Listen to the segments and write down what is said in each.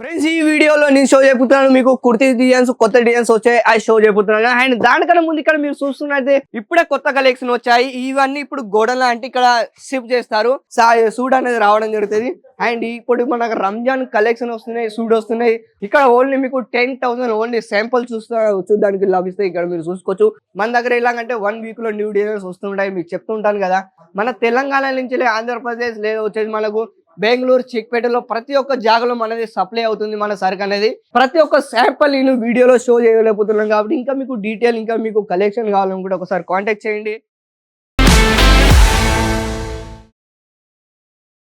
Friends ఈ వీడియోలో నేను షో చెబుతున్నాను మీకు కుర్తీ డిజైన్స్ కొత్త డిజైన్స్ వచ్చాయి. అవి షో చెబుతున్నాను అండ్ దానికన్నా ముందు ఇక్కడ మీరు చూస్తున్నట్టే ఇప్పుడే కొత్త కలెక్షన్ వచ్చాయి. ఇవన్నీ ఇప్పుడు గోడల అంటే ఇక్కడ షిఫ్ట్ చేస్తారు. సూట్ అనేది రావడం జరుగుతుంది. అండ్ ఇప్పుడు మనకు రంజాన్ కలెక్షన్ వస్తున్నాయి. సూట్ వస్తున్నాయి. ఇక్కడ ఓన్లీ మీకు టెన్ థౌసండ్ ఓన్లీ శాంపుల్ చూస్తా చూడడానికి లభిస్తాయి. ఇక్కడ మీరు చూసుకోవచ్చు. మన దగ్గర ఎలాగంటే వన్ వీక్లో న్యూ డిజైన్స్ వస్తుంటాయి. మీకు చెప్తుంటాను కదా. మన తెలంగాణ నుంచి ఆంధ్రప్రదేశ్ లేదా వచ్చేసి మనకు బెంగళూరు చిక్పేటలో ప్రతి ఒక్క జాగలో మనది సప్లై అవుతుంది మన సరుకు అనేది. ప్రతి ఒక్క శాంపుల్ నేను వీడియోలో షో చేయలేకపోతున్నాను కాబట్టి ఇంకా మీకు డీటెయిల్ ఇంకా మీకు కలెక్షన్ కావాలనుకుంటే ఒకసారి కాంటాక్ట్ చేయండి.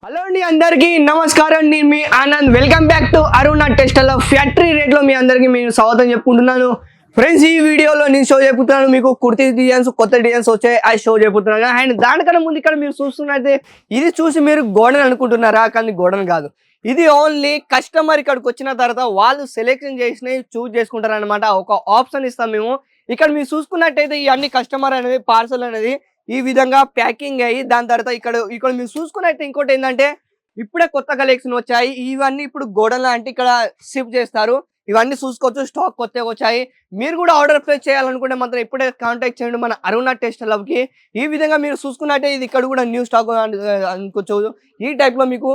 హలో అండి అందరికీ నమస్కారం. నేను మీ Anand. Welcome back to Aruna textile factory రేట్లో మీ అందరికీ నేను స్వాగతం చెప్పుకుంటున్నాను. ఫ్రెండ్స్ ఈ వీడియోలో నేను షో చెప్పుతున్నాను మీకు కుర్తీ డిజైన్స్ కొత్త డిజైన్స్ వచ్చాయి. అవి షో చెప్పుతున్నాను అండ్ దానికన్నా ముందు ఇక్కడ మీరు చూస్తున్నట్టే ఇది చూసి మీరు గోడన్ అనుకుంటున్నారా? కానీ గోడన్ కాదు. ఇది ఓన్లీ కస్టమర్ ఇక్కడికి వచ్చిన తర్వాత వాళ్ళు సెలెక్షన్ చేసినవి చూస్ చేసుకుంటారనమాట ఒక ఆప్షన్ ఇస్తాం మేము. ఇక్కడ మీరు చూసుకున్నట్టయితే ఈ అన్ని కస్టమర్ అనేది పార్సల్ అనేది ఈ విధంగా ప్యాకింగ్ అయ్యి దాని తర్వాత ఇక్కడ ఇక్కడ మీరు చూసుకున్నట్టు ఇంకోటి ఏంటంటే ఇప్పుడే కొత్త కలెక్షన్ వచ్చాయి. ఇవన్నీ ఇప్పుడు గోడల అంటే ఇక్కడ షిఫ్ట్ చేస్తారు. ఇవన్నీ చూసుకోవచ్చు స్టాక్ కొత్తగా వచ్చాయి. మీరు కూడా ఆర్డర్ ప్లేస్ చేయాలనుకుంటే మాత్రం ఇప్పుడే కాంటాక్ట్ చేయండి మన అరుణ టెస్ట్కి. ఈ విధంగా మీరు చూసుకున్నట్టే ఇది ఇక్కడ కూడా న్యూ స్టాక్ అనుకోవచ్చు. ఈ టైప్లో మీకు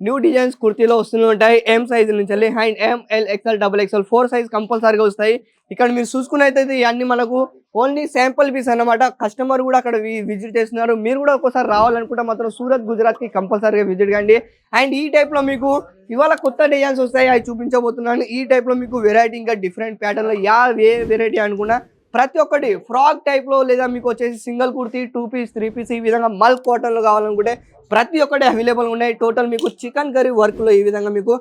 న్యూ డిజైన్స్ కుర్తీలో వస్తూనే ఉంటాయి. ఎం సైజ్ నుంచి వెళ్ళి hind M L XL double XL four size కంపల్సరీగా వస్తాయి. ఇక్కడ మీరు చూసుకున్నైతే ఇవన్నీ మనకు ఓన్లీ శాంపుల్ పీస్ అన్నమాట. కస్టమర్ కూడా అక్కడ విజిట్ చేస్తున్నారు. మీరు కూడా ఒకసారి రావాలనుకుంటే మాత్రం సూరత్ గుజరాత్కి కంపల్సరీగా విజిట్ కండి. అండ్ ఈ టైప్లో మీకు ఇవాళ కొత్త డిజైన్స్ వస్తాయి. అవి చూపించబోతున్నాను. ఈ టైప్లో మీకు వెరైటీ ఇంకా డిఫరెంట్ ప్యాటర్న్లో యా ఏ వెరైటీ అనుకున్నా ప్రతి ఒక్కటి ఫ్రాక్ టైప్లో లేదా మీకు వచ్చేసి single kurti two piece three piece ఈ విధంగా మల్క్ కాటన్లో కావాలనుకుంటే ప్రతి ఒక్కటి అవైలబుల్ ఉన్నాయి. టోటల్ మీకు చికెన్ కర్రీ వర్క్లో ఈ విధంగా మీకు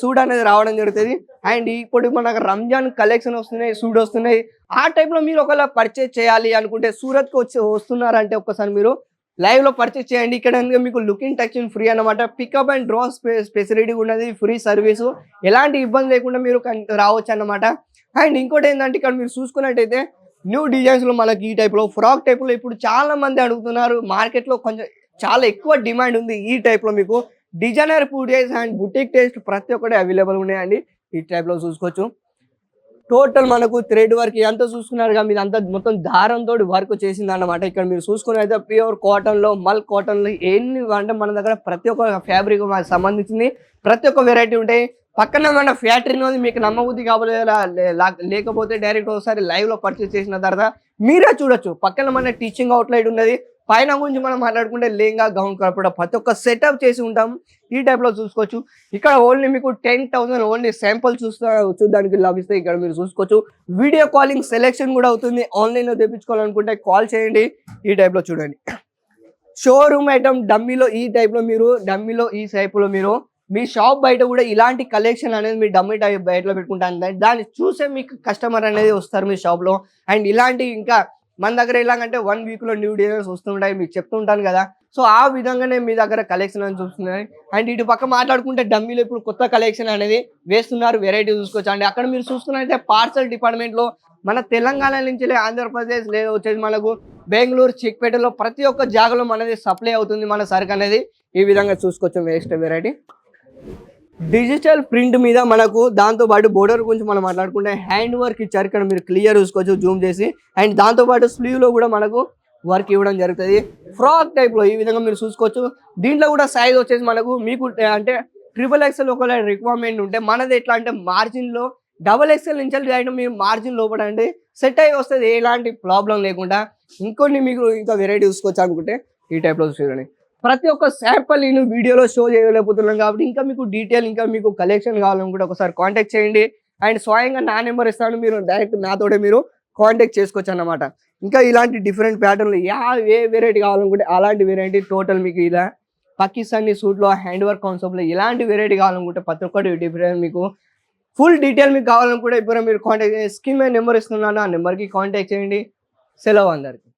సూట్ అనేది రావడం జరుగుతుంది. అండ్ ఇప్పుడు మనకు రంజాన్ కలెక్షన్ వస్తున్నాయి సూట్ వస్తున్నాయి. ఆ టైప్లో మీరు ఒకవేళ పర్చేస్ చేయాలి అనుకుంటే సూరత్కి వచ్చి వస్తున్నారంటే ఒక్కసారి మీరు లైవ్లో పర్చేస్ చేయండి. ఇక్కడ మీకు లుకింగ్ టచింగ్ ఫ్రీ అన్నమాట. పికప్ అండ్ డ్రా స్పెసిలిటీ ఉన్నది. ఫ్రీ సర్వీసు ఎలాంటి ఇబ్బంది లేకుండా మీరు రావచ్చు అన్నమాట. అండ్ ఇంకోటి ఏంటంటే ఇక్కడ మీరు చూసుకున్నట్టయితే న్యూ డిజైన్స్లో మనకి ఈ టైప్లో ఫ్రాక్ టైప్లో ఇప్పుడు చాలా మంది అడుగుతున్నారు. మార్కెట్లో కొంచెం చాలా ఎక్కువ డిమాండ్ ఉంది ఈ టైప్లో మీకు. డిజైనర్ ఫుడేస్ అండ్ బుటిక్ టేస్ట్ ప్రతి ఒక్కటి అవైలబుల్ ఉన్నాయండి. ఈ టైప్లో చూసుకోవచ్చు. టోటల్ మనకు థ్రెడ్ వర్క్ ఎంత చూసుకున్నారు మీరు అంతా మొత్తం దారంతో వర్క్ చేసింది అన్నమాట ఇక్కడ మీరు చూసుకుని అయితే ప్యూర్ కాటన్లో మల్ కాటన్లో ఎన్ని అంటే మన దగ్గర ప్రతి ఒక్క ఫ్యాబ్రిక్ సంబంధించింది. ప్రతి ఒక్క వెరైటీ ఉంటాయి. పక్కన మన ఫ్యాక్టరీలో ఉంది మీకు నమ్మబుద్ధి కాబోలే లేకపోతే డైరెక్ట్ ఒకసారి లైవ్లో పర్చేస్ చేసిన తర్వాత మీరే చూడొచ్చు. పక్కన మన టీచింగ్ అవుట్లైట్ ఉన్నది. పైన గురించి మనం మాట్లాడుకుంటే లేంగా గౌన్ కాకుండా ప్రతి ఒక్క సెటప్ చేసి ఉంటాం. ఈ టైప్లో చూసుకోవచ్చు. ఇక్కడ ఓన్లీ మీకు టెన్ థౌసండ్ ఓన్లీ శాంపుల్ చూస్తా చూడడానికి లభిస్తాయి ఇక్కడ మీరు చూసుకోవచ్చు. వీడియో కాలింగ్ సెలెక్షన్ కూడా అవుతుంది. ఆన్లైన్లో తెప్పించుకోవాలనుకుంటే కాల్ చేయండి. ఈ టైప్లో చూడండి. షోరూమ్ ఐటమ్ డమ్మీలో ఈ టైప్లో మీరు డమ్మీలో ఈ టైప్లో మీరు. మీ షాప్ బయట కూడా ఇలాంటి కలెక్షన్ అనేది మీ డమ్మీ టైప్ బయటలో పెట్టుకుంటాను. దాన్ని చూసే మీకు కస్టమర్ అనేది వస్తారు మీ షాప్లో అండ్ ఇలాంటి ఇంకా మన దగ్గర ఎలాగంటే వన్ వీక్లో న్యూ డిజైన్స్ వస్తుంటాయి మీకు చెప్తుంటాను కదా. సో ఆ విధంగానే మీ దగ్గర కలెక్షన్ అని చూస్తున్నాయి. అండ్ ఇటు పక్క మాట్లాడుకుంటే డమ్మీలో ఇప్పుడు కొత్త కలెక్షన్ అనేది వేస్తున్నారు వెరైటీ చూసుకోవచ్చు. అండి అక్కడ మీరు చూస్తున్నట్లయితే పార్సల్ డిపార్ట్మెంట్లో మన తెలంగాణ నుంచి లే ఆంధ్రప్రదేశ్ లేదా వచ్చేసి మనకు బెంగళూరు చిక్పేటలో ప్రతి ఒక్క జాగలో మనది సప్లై అవుతుంది మన సరుకు అనేది. ఈ విధంగా చూసుకోవచ్చు వేస్ట్ వెరైటీ డిజిటల్ ప్రింట్ మీద మనకు దాంతోపాటు బోర్డర్ గురించి మనం మాట్లాడుకుంటే హ్యాండ్ వర్క్ ఇచ్చారు ఇక్కడ మీరు క్లియర్ చూసుకోవచ్చు జూమ్ చేసి. అండ్ దాంతోపాటు స్లీవ్లో కూడా మనకు వర్క్ ఇవ్వడం జరుగుతుంది. ఫ్రాక్ టైప్లో ఈ విధంగా మీరు చూసుకోవచ్చు. దీంట్లో కూడా సైజ్ వచ్చేసి మనకు మీకు అంటే ట్రిపుల్ ఎక్స్ఎల్ ఒకవేళ రిక్వైర్మెంట్ ఉంటే మనది ఎట్లా అంటే మార్జిన్లో డబల్ ఎక్స్ఎల్ నుంచి ఐటమ్ మీరు మార్జిన్ లోపల అంటే సెట్ అయ్యి వస్తుంది ఎలాంటి ప్రాబ్లం లేకుండా ఇంకొన్ని మీకు ఇంకా వెరైటీ చూసుకోవచ్చు అనుకుంటే ఈ టైప్లో చూడండి. ప్రతి ఒక్క శాంపుల్ నేను వీడియోలో షో చేయలేకపోతున్నాను కాబట్టి ఇంకా మీకు డీటెయిల్ ఇంకా మీకు కలెక్షన్ కావాలనుకుంటే ఒకసారి కాంటాక్ట్ చేయండి. అండ్ స్వయంగా నా నెంబర్ ఇస్తాను. మీరు డైరెక్ట్ నాతోటే మీరు కాంటాక్ట్ చేసుకోవచ్చు అన్నమాట ఇంకా ఇలాంటి డిఫరెంట్ ప్యాటర్న్లు యా ఏ వెరైటీ కావాలనుకుంటే అలాంటి వెరైటీ టోటల్ మీకు ఇలా పాకిస్తానీ సూట్లో హ్యాండ్ వర్క్ కాన్సెప్ట్లో ఇలాంటి వెరైటీ కావాలనుకుంటే ప్రతి ఒక్కటి డిఫరెంట్ మీకు. ఫుల్ డీటెయిల్ మీకు కావాలనుకుంటే ఇప్పుడు మీరు కాంటాక్ట్ స్కీమ్ నెంబర్ ఇస్తున్నాను. ఆ నెంబర్కి కాంటాక్ట్ చేయండి. సెలవు అందరికి.